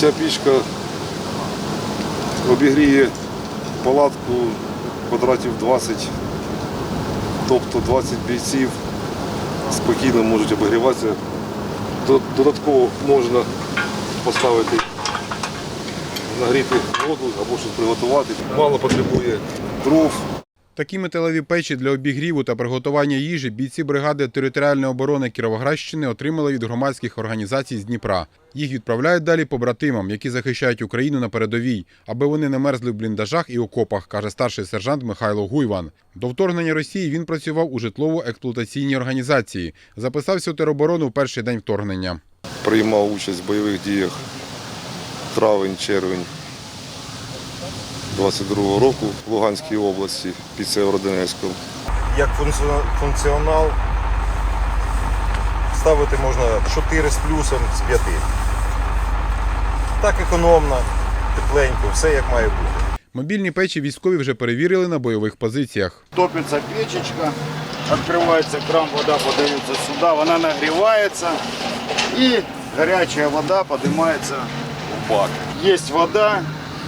Ця пічка обігріє палатку квадратів 20, тобто 20 бійців спокійно можуть обігріватися. Додатково можна поставити нагріти воду або щось приготувати. Мало потребує дров. Такі металеві печі для обігріву та приготування їжі бійці бригади територіальної оборони Кіровоградщини отримали від громадських організацій з Дніпра. Їх відправляють далі побратимам, які захищають Україну на передовій, аби вони не мерзли в бліндажах і окопах, каже старший сержант Михайло Гуйван. До вторгнення Росії він працював у житлово-експлуатаційній організації. Записався у тероборону в перший день вторгнення. Приймав участь в бойових діях травень, червень 22 року в Луганській області під Северодонецьком. як функціонал ставити можна 4 з плюсом з 5. Так економно, тепленько, все як має бути. Мобільні печі військові вже перевірили на бойових позиціях. Топится печечка, открывается кран, вода подается сюда, она нагревается и горячая вода поднимается в бак. Есть вода,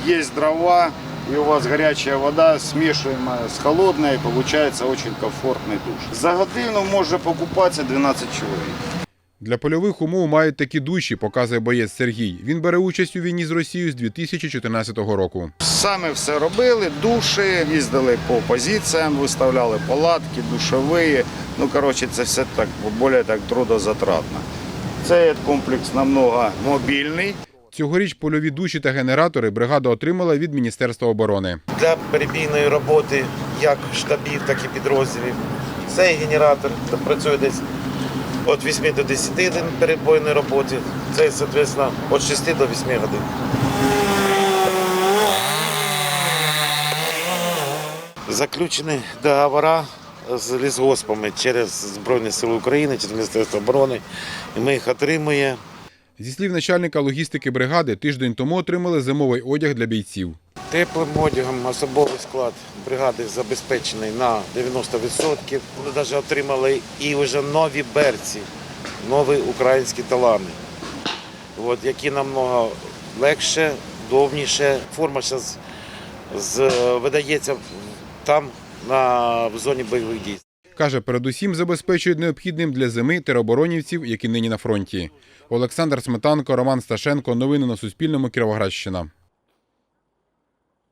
есть дрова, и у вас горячая вода смешиваемая с холодной, и получается очень комфортный душ. За годину может покупаться 12 человек. Для польових умов мають такі душі, показує боєць Сергій. Він бере участь у війні з Росією з 2014 року. Саме все робили, душі, їздили по позиціям, виставляли палатки, душові. Ну, коротше, це все так більш так трудозатратно. Цей комплекс намного мобільний. Цьогоріч польові душі та генератори бригада отримала від Міністерства оборони. для перебійної роботи як штабів, так і підрозділів. Цей генератор працює десь від 8 до 10 годин перебойної роботи. Це, соответственно, від 6 до 8 годин. Заключені договори з лісгоспами через Збройні Сили України, через Міністерство оборони. І ми їх отримуємо. Зі слів начальника логістики бригади, тиждень тому отримали зимовий одяг для бійців. Теплим одягом особовий склад бригади забезпечений на 90%. Ми навіть отримали і вже нові берці, нові українські талани, от, які намного легше, довніше. Форма зараз видається там, на, в зоні бойових дій. Каже, передусім забезпечують необхідним для зими тероборонівців, які нині на фронті. Олександр Сметанко, Роман Сташенко. Новини на Суспільному. Кіровоградщина.